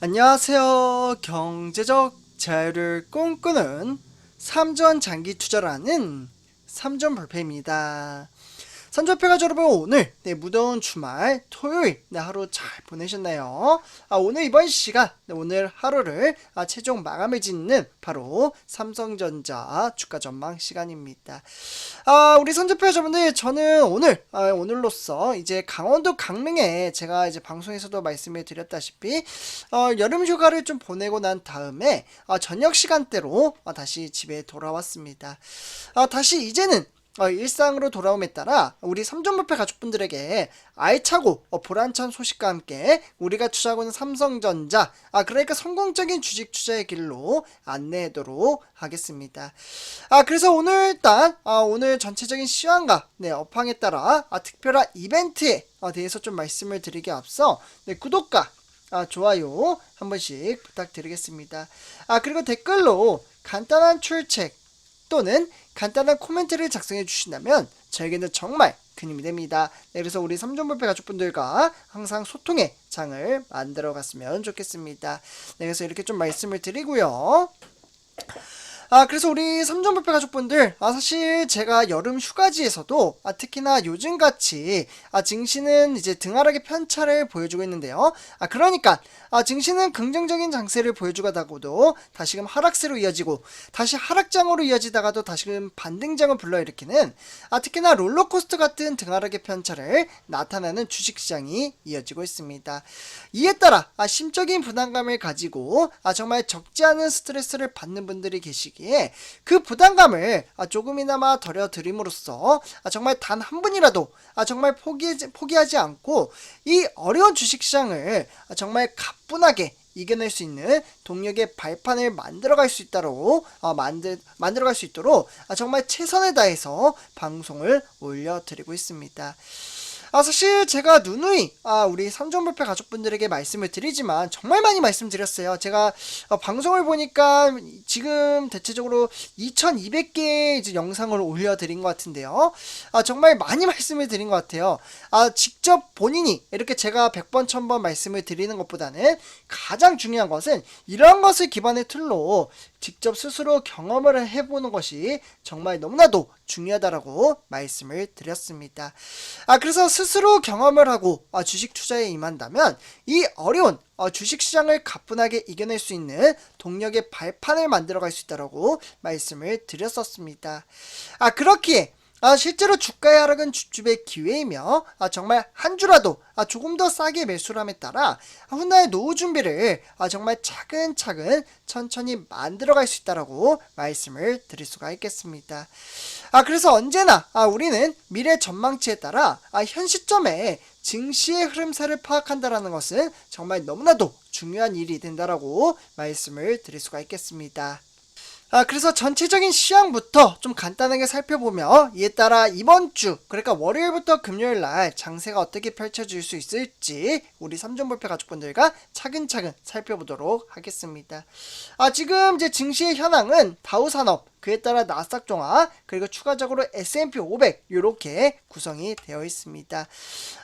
안녕하세요. 경제적 자유를 꿈꾸는 삼전 장기 투자라는 삼전 불패입니다. 삼전패가 여러분 오늘 네, 무더운 주말 토요일 네, 하루 잘 보내셨나요? 아, 오늘 이번 시간 네, 오늘 하루를 아, 최종 마감을 짓는 바로 삼성전자 주가 전망 시간입니다. 아, 우리 선전패 여러분들 저는 오늘 아, 오늘로써 이제 강원도 강릉에 제가 이제 방송에서도 말씀을 드렸다시피 어, 여름 휴가를 좀 보내고 난 다음에 어, 저녁 시간대로 어, 다시 집에 돌아왔습니다. 어, 다시 이제는 어, 일상으로 돌아옴에 따라 우리 삼전부패 가족분들에게 알차고 어, 보란찬 소식과 함께 우리가 투자하고 있는 삼성전자 아 그러니까 성공적인 주식 투자의 길로 안내하도록 하겠습니다. 아 그래서 오늘 일단 아, 오늘 전체적인 시황과 네, 업황에 따라 아, 특별한 이벤트에 어, 대해서 좀 말씀을 드리기 앞서 네, 구독과 아, 좋아요 한 번씩 부탁드리겠습니다. 아 그리고 댓글로 간단한 출첵 또는 간단한 코멘트를 작성해 주신다면 저에게는 정말 큰 힘이 됩니다. 네, 그래서 우리 삼존불패 가족분들과 항상 소통의 장을 만들어 갔으면 좋겠습니다. 네, 그래서 이렇게 좀 말씀을 드리고요. 아, 그래서 우리 삼전불패 가족분들, 아, 사실 제가 여름 휴가지에서도, 아, 특히나 요즘같이, 아, 증시는 이제 등하락의 편차를 보여주고 있는데요. 아, 그러니까, 아, 증시는 긍정적인 장세를 보여주다가도 다시금 하락세로 이어지고, 다시 하락장으로 이어지다가도 다시금 반등장을 불러일으키는, 아, 특히나 롤러코스터 같은 등하락의 편차를 나타내는 주식시장이 이어지고 있습니다. 이에 따라, 아, 심적인 부담감을 가지고, 아, 정말 적지 않은 스트레스를 받는 분들이 계시기 시기에 그 부담감을 아, 조금이나마 덜어드림으로써 아, 정말 단 한 분이라도 아, 정말 포기, 포기하지 않고 이 어려운 주식시장을 아, 정말 가뿐하게 이겨낼 수 있는 동력의 발판을 만들어갈 수 있도록 어, 만들 만들어갈 수 있도록 아, 정말 최선을 다해서 방송을 올려드리고 있습니다. 아, 사실 제가 누누이 아, 우리 삼존불패 가족분들에게 말씀을 드리지만 정말 많이 말씀드렸어요. 제가 어, 방송을 보니까 지금 대체적으로 2200개의 이제 영상을 올려드린 것 같은데요. 아, 정말 많이 말씀을 드린 것 같아요. 아, 직접 본인이 이렇게 제가 100번, 1000번 말씀을 드리는 것보다는 가장 중요한 것은 이런 것을 기반의 틀로 직접 스스로 경험을 해보는 것이 정말 너무나도 중요하다라고 말씀을 드렸습니다. 아, 그래서 스스로 경험을 하고 아, 주식 투자에 임한다면 이 어려운 어, 주식 시장을 가뿐하게 이겨낼 수 있는 동력의 발판을 만들어갈 수 있다라고 말씀을 드렸었습니다. 아, 그렇기에 아, 실제로 주가의 하락은 주집의 기회이며 아, 정말 한 주라도 아, 조금 더 싸게 매수함에 따라 아, 훗날 노후 준비를 아, 정말 차근차근 천천히 만들어갈 수 있다라고 말씀을 드릴 수가 있겠습니다. 아, 그래서 언제나 아, 우리는 미래 전망치에 따라 아, 현 시점에 증시의 흐름세를 파악한다라는 것은 정말 너무나도 중요한 일이 된다라고 말씀을 드릴 수가 있겠습니다. 아, 그래서 전체적인 시황부터 좀 간단하게 살펴보며 이에 따라 이번 주, 그러니까 월요일부터 금요일 날 장세가 어떻게 펼쳐질 수 있을지 우리 삼전불패 가족분들과 차근차근 살펴보도록 하겠습니다. 아, 지금 이제 증시의 현황은 다우산업, 그에 따라 나스닥 종합 그리고 추가적으로 S&P 500 이렇게 구성이 되어 있습니다.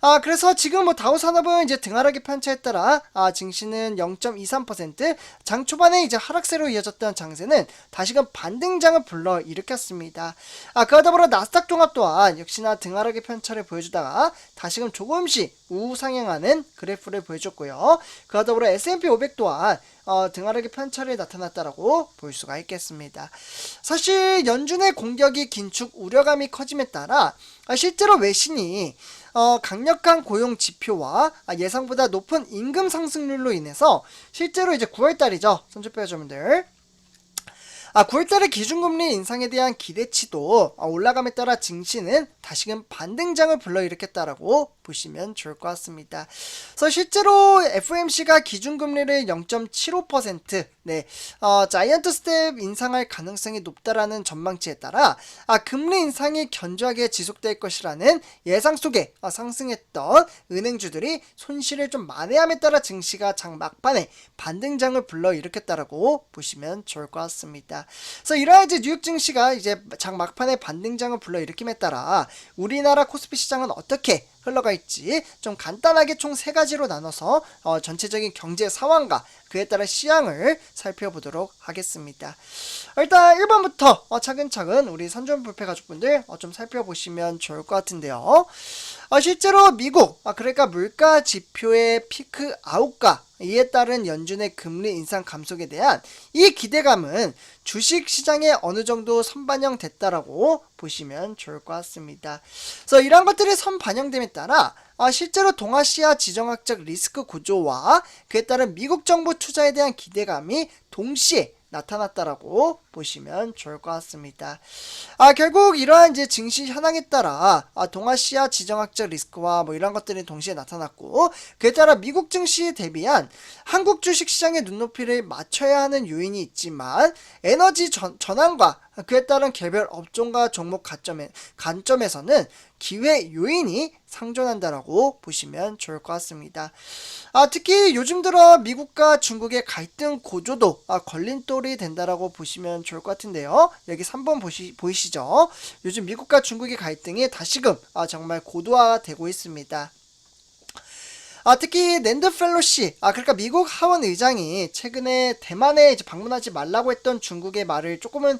아 그래서 지금 뭐 다우 산업은 이제 등하락의 편차에 따라 아 증시는 0.23%장 초반에 이제 하락세로 이어졌던 장세는 다시금 반등장을 불러 일으켰습니다. 아 그러다 보니 나스닥 종합 또한 역시나 등하락의 편차를 보여주다가 다시금 조금씩 우상향하는 그래프를 보여줬고요. 그러다 보니 S&P 500 또한 어, 등하락의 편차를 나타났다라고 볼 수가 있겠습니다. 사실 연준의 공격이 긴축 우려감이 커짐에 따라 아, 실제로 외신이 어, 강력한 고용 지표와 아, 예상보다 높은 임금 상승률로 인해서 실제로 이제 9월 달이죠. 선주표자분들 아, 9월달에 기준금리 인상에 대한 기대치도 아, 올라감에 따라 증시는 다시금 반등장을 불러일으켰다라고 보시면 좋을 것 같습니다. 그래서 실제로 FOMC가 기준금리를 0.75% 네, 어, 자이언트 스텝 인상할 가능성이 높다라는 전망치에 따라 아, 금리 인상이 견조하게 지속될 것이라는 예상 속에 아, 상승했던 은행주들이 손실을 좀 만회함에 따라 증시가 장 막판에 반등장을 불러일으켰다라고 보시면 좋을 것 같습니다. 그래서 이러한 이제 뉴욕 증시가 이제 장 막판에 반등장을 불러일으킴에 따라 우리나라 코스피 시장은 어떻게 흘러가 있지 좀 간단하게 총 세 가지로 나눠서 어, 전체적인 경제 상황과 그에 따라 시향을 살펴보도록 하겠습니다. 일단 1번부터 어, 차근차근 우리 선전 불패 가족분들 어, 좀 살펴보시면 좋을 것 같은데요. 어, 실제로 미국 아, 그러니까 물가 지표의 피크 아웃과 이에 따른 연준의 금리 인상 감속에 대한 이 기대감은 주식 시장에 어느 정도 선반영됐다라고 보시면 좋을 것 같습니다. 그래서 이러한 것들이 선반영됨에 따라 아, 실제로 동아시아 지정학적 리스크 구조와 그에 따른 미국 정부 투자에 대한 기대감이 동시에 나타났다라고 보시면 좋을 것 같습니다. 아, 결국 이러한 이제 증시 현황에 따라 아, 동아시아 지정학적 리스크와 뭐 이런 것들이 동시에 나타났고 그에 따라 미국 증시에 대비한 한국 주식 시장의 눈높이를 맞춰야 하는 요인이 있지만 에너지 전, 전환과 그에 따른 개별 업종과 종목 가점에, 관점에서는 기회 요인이 상존한다라고 보시면 좋을 것 같습니다. 아, 특히 요즘 들어 미국과 중국의 갈등 고조도 아, 걸림돌이 된다라고 보시면 좋을 것 같은데요. 여기 3번 보시, 보이시죠? 요즘 미국과 중국의 갈등이 다시금 아, 정말 고도화되고 있습니다. 아, 특히 낸드 펠로시, 아, 그러니까 미국 하원 의장이 최근에 대만에 방문하지 말라고 했던 중국의 말을 조금은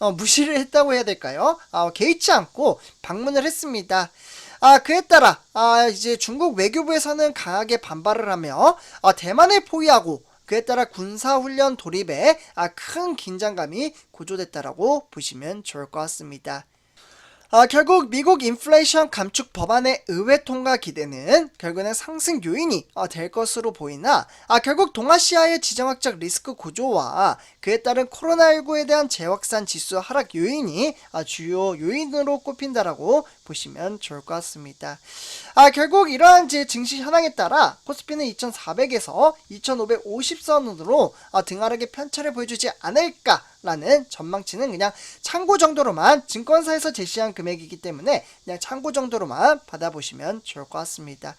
어, 무시를 했다고 해야 될까요? 아, 개의치 않고 방문을 했습니다. 아, 그에 따라, 아, 이제 중국 외교부에서는 강하게 반발을 하며, 아, 대만을 포위하고, 그에 따라 군사훈련 돌입에 아, 큰 긴장감이 고조됐다라고 보시면 좋을 것 같습니다. 아, 결국 미국 인플레이션 감축 법안의 의회 통과 기대는 결국은 상승 요인이 어, 될 것으로 보이나 아, 결국 동아시아의 지정학적 리스크 구조와 그에 따른 코로나19에 대한 재확산 지수 하락 요인이 아, 주요 요인으로 꼽힌다라고 보시면 좋을 것 같습니다. 아, 결국 이러한 제 증시 현황에 따라 코스피는 2,400에서 2,550선으로 아, 등하락의 편차를 보여주지 않을까 라는 전망치는 그냥 참고 정도로만 증권사에서 제시한 금액이기 때문에 그냥 참고 정도로만 받아보시면 좋을 것 같습니다.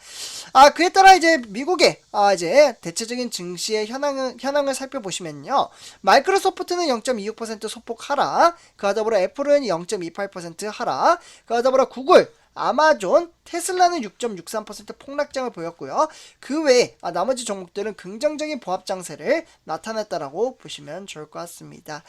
아 그에 따라 이제 미국의 아 이제 대체적인 증시의 현황을 현황을 살펴보시면요. 마이크로소프트는 0.26% 소폭 하락, 그와 더불어 애플은 0.28% 하락, 그와 더불어 구글 아마존, 테슬라는 6.63% 폭락장을 보였고요. 그 외에 아, 나머지 종목들은 긍정적인 보합 장세를 나타냈다라고 보시면 좋을 것 같습니다.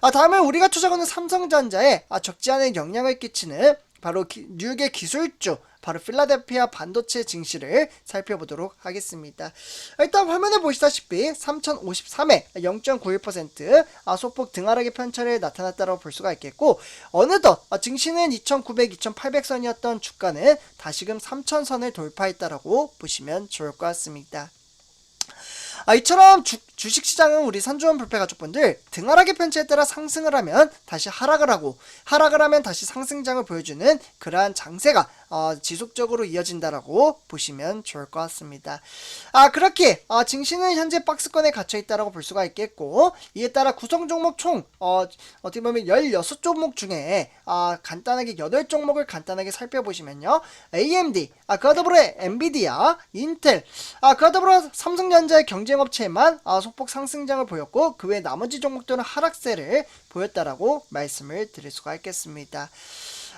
아, 다음에 우리가 투자하는 삼성전자에 아, 적지 않은 영향을 끼치는 바로 기, 뉴욕의 기술주 바로 필라델피아 반도체 증시를 살펴보도록 하겠습니다. 일단 화면에 보시다시피 3053에 0.91% 아, 소폭 등하락의 편차를 나타났다고 볼 수가 있겠고 어느덧 아, 증시는 2900, 2800선이었던 주가는 다시금 3000선을 돌파했다라고 보시면 좋을 것 같습니다. 아, 이처럼 주, 주식시장은 우리 산주원 불패 가족분들 등하락의 편차에 따라 상승을 하면 다시 하락을 하고 하락을 하면 다시 상승장을 보여주는 그러한 장세가 어, 지속적으로 이어진다라고 보시면 좋을 것 같습니다. 아 그렇게 어, 증시는 현재 박스권에 갇혀 있다라고 볼 수가 있겠고 이에 따라 구성 종목 총 어, 어떻게 보면 16종목 중에 아, 간단하게 8종목을 간단하게 살펴보시면요. AMD, 아, 그와 더불어 엔비디아, 인텔, 아, 그와 더불어 삼성전자의 경쟁업체만 아, 소폭 상승장을 보였고 그 외 나머지 종목들은 하락세를 보였다라고 말씀을 드릴 수가 있겠습니다.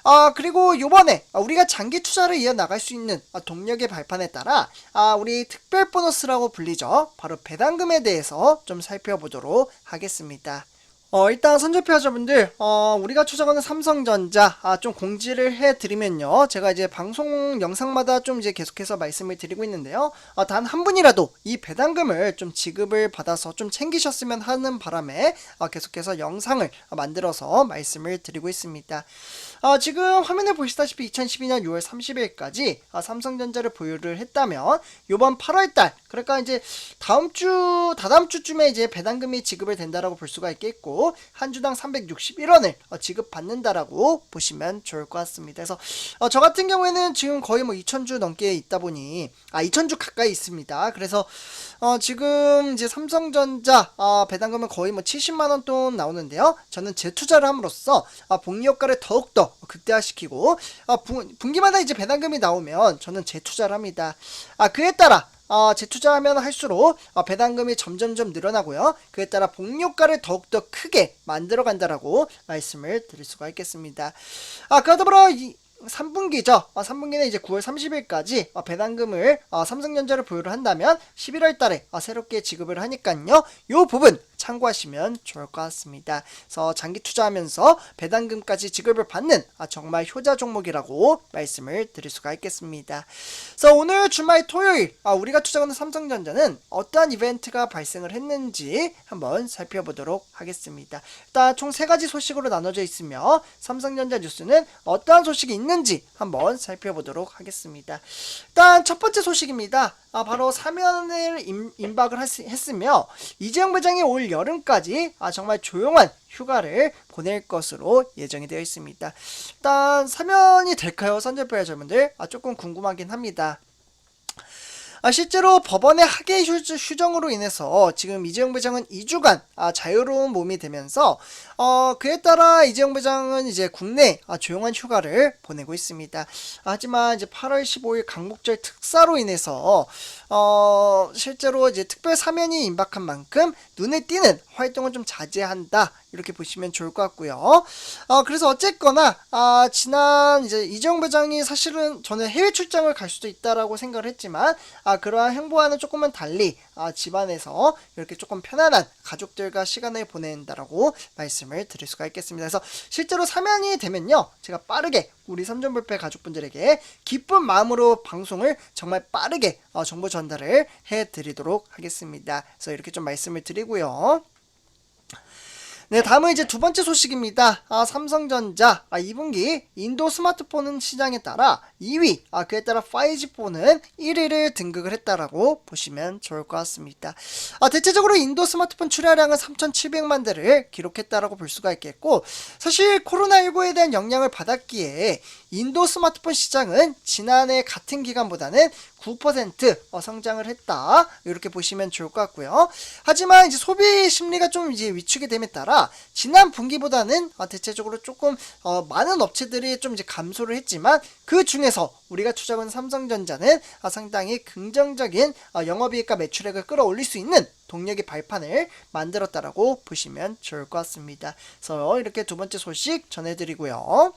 아 그리고 요번에 우리가 장기 투자를 이어 나갈 수 있는 동력의 발판에 따라 아 우리 특별 보너스라고 불리죠. 바로 배당금에 대해서 좀 살펴보도록 하겠습니다. 어, 일단 선조표자분들, 어, 우리가 추정하는 삼성전자, 아, 좀 공지를 해드리면요. 제가 이제 방송 영상마다 좀 이제 계속해서 말씀을 드리고 있는데요. 어, 단한 분이라도 이 배당금을 좀 지급을 받아서 좀 챙기셨으면 하는 바람에 어, 계속해서 영상을 만들어서 말씀을 드리고 있습니다. 어, 지금 화면에 보시다시피 2012년 6월 30일까지 어, 삼성전자를 보유를 했다면 요번 8월달 그러니까 이제 다음 주 다다음 주쯤에 이제 배당금이 지급을 된다라고 볼 수가 있겠고 한 주당 361원을 어, 지급받는다라고 보시면 좋을 것 같습니다. 그래서 어, 저 같은 경우에는 지금 거의 뭐 2,000주 넘게 있다 보니 아 2,000주 가까이 있습니다. 그래서 어, 지금 이제 삼성전자 어, 배당금은 거의 뭐 70만 원 돈 나오는데요. 저는 재투자를 함으로써 아, 복리 효과를 더욱 더 극대화시키고 아, 분, 분기마다 이제 배당금이 나오면 저는 재투자를 합니다. 아 그에 따라 어, 재투자하면 할수록 어, 배당금이 점점점 늘어나고요. 그에 따라 복료가를 더욱더 크게 만들어 간다라고 말씀을 드릴 수가 있겠습니다. 아, 그러더불어 이 3분기죠. 어, 3분기는 이제 9월 30일까지 어, 배당금을 어, 삼성전자를 보유를 한다면 11월 달에 어, 새롭게 지급을 하니까요. 요 부분 참고하시면 좋을 것 같습니다. 그래서 장기 투자하면서 배당금까지 지급을 받는 아, 정말 효자 종목이라고 말씀을 드릴 수가 있겠습니다. 그래서 오늘 주말 토요일 아, 우리가 투자하는 삼성전자는 어떠한 이벤트가 발생을 했는지 한번 살펴보도록 하겠습니다. 일단 총 세 가지 소식으로 나눠져 있으며 삼성전자 뉴스는 어떠한 소식이 있는지 한번 살펴보도록 하겠습니다. 일단 첫 번째 소식입니다. 아, 바로 사면을 임, 임박을 했, 했으며 이재용 부장이 올 여름까지 아, 정말 조용한 휴가를 보낼 것으로 예정이 되어 있습니다. 일단 사면이 될까요, 선제표의 여러분들? 아, 조금 궁금하긴 합니다. 아, 실제로 법원의 하계 휴, 휴정으로 인해서 지금 이재용 부장은 2주간 아, 자유로운 몸이 되면서 어, 그에 따라 이재용 부장은 이제 국내 아, 조용한 휴가를 보내고 있습니다. 아, 하지만 이제 8월 15일 강복절 특사로 인해서 어, 실제로 이제 특별 사면이 임박한 만큼 눈에 띄는 활동을 좀 자제한다. 이렇게 보시면 좋을 것 같고요. 어, 그래서 어쨌거나 아, 지난 이제 이재용 부장이 사실은 저는 해외 출장을 갈 수도 있다라고 생각을 했지만 아, 그러한 행보와는 조금은 달리 아, 집안에서 이렇게 조금 편안한 가족들과 시간을 보낸다라고 말씀을 드릴 수가 있겠습니다. 그래서 실제로 사면이 되면요, 제가 빠르게 우리 삼전불패 가족분들에게 기쁜 마음으로 방송을 정말 빠르게 어, 정보 전달을 해드리도록 하겠습니다. 그래서 이렇게 좀 말씀을 드리고요. 네, 다음은 이제 두 번째 소식입니다. 아, 삼성전자 아, 2분기 인도 스마트폰 시장에 따라 2위, 아, 그에 따라 5G폰은 1위를 등극을 했다라고 보시면 좋을 것 같습니다. 아, 대체적으로 인도 스마트폰 출하량은 3,700만 대를 기록했다라고 볼 수가 있겠고, 사실 코로나19에 대한 영향을 받았기에 인도 스마트폰 시장은 지난해 같은 기간보다는 9% 어, 성장을 했다. 이렇게 보시면 좋을 것 같고요. 하지만 이제 소비 심리가 좀 이제 위축이 됨에 따라 지난 분기보다는 어, 대체적으로 조금 어, 많은 업체들이 좀 이제 감소를 했지만 그 중에서 우리가 투자한 삼성전자는 어, 상당히 긍정적인 어, 영업이익과 매출액을 끌어올릴 수 있는 동력의 발판을 만들었다라고 보시면 좋을 것 같습니다. 그래서 이렇게 두 번째 소식 전해드리고요.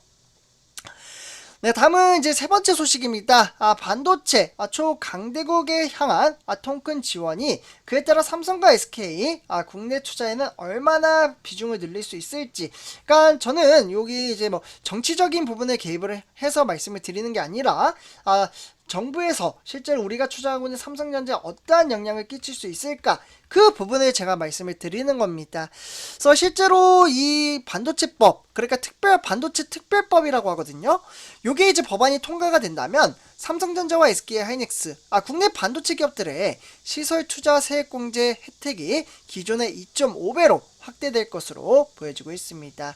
네, 다음은 이제 세 번째 소식입니다. 아, 반도체 아, 초강대국에 향한 아, 통큰 지원이 그에 따라 삼성과 SK 아, 국내 투자에는 얼마나 비중을 늘릴 수 있을지. 그러니까 저는 여기 이제 뭐 정치적인 부분에 개입을 해서 말씀을 드리는 게 아니라 아, 정부에서 실제로 우리가 투자하고 있는 삼성전자에 어떠한 영향을 끼칠 수 있을까 그 부분을 제가 말씀을 드리는 겁니다. 그래서 실제로 이 반도체법 그러니까 특별 반도체 특별법이라고 하거든요. 요게 이제 법안이 통과가 된다면 삼성전자와 SK 하이닉스 아 국내 반도체 기업들의 시설 투자 세액 공제 혜택이 기존의 2.5배로 확대될 것으로 보여지고 있습니다.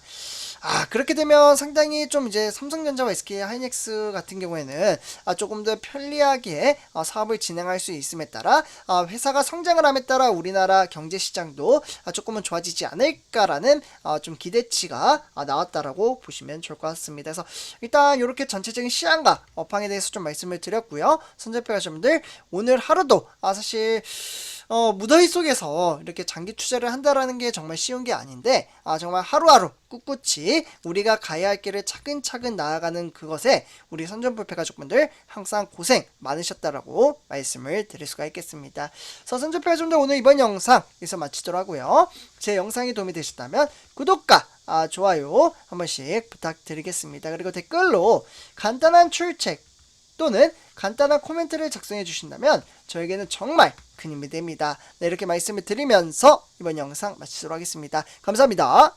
아 그렇게 되면 상당히 좀 이제 삼성전자와 SK 하이닉스 같은 경우에는 아, 조금 더 편리하게 아, 사업을 진행할 수 있음에 따라 아, 회사가 성장을 함에 따라 우리나라 경제 시장도 아, 조금은 좋아지지 않을까라는 아, 좀 기대치가 아, 나왔다라고 보시면 좋을 것 같습니다. 그래서 일단 이렇게 전체적인 시향과 업황에 대해서 좀 말씀을 드렸고요. 선제표 가시분들 오늘 하루도 아 사실 어, 무더위 속에서 이렇게 장기 투자를 한다라는 게 정말 쉬운 게 아닌데, 아, 정말 하루하루 꿋꿋이 우리가 가야 할 길을 차근차근 나아가는 그것에 우리 선전불 패 가족분들 항상 고생 많으셨다라고 말씀을 드릴 수가 있겠습니다. 서 선전불 패 가족분들 오늘 이번 영상 여기서 마치도록 하고요. 제 영상이 도움이 되셨다면 구독과 아, 좋아요 한 번씩 부탁드리겠습니다. 그리고 댓글로 간단한 출첵 또는 간단한 코멘트를 작성해 주신다면 저에게는 정말 큰 힘이 됩니다. 네, 이렇게 말씀을 드리면서 이번 영상 마치도록 하겠습니다. 감사합니다.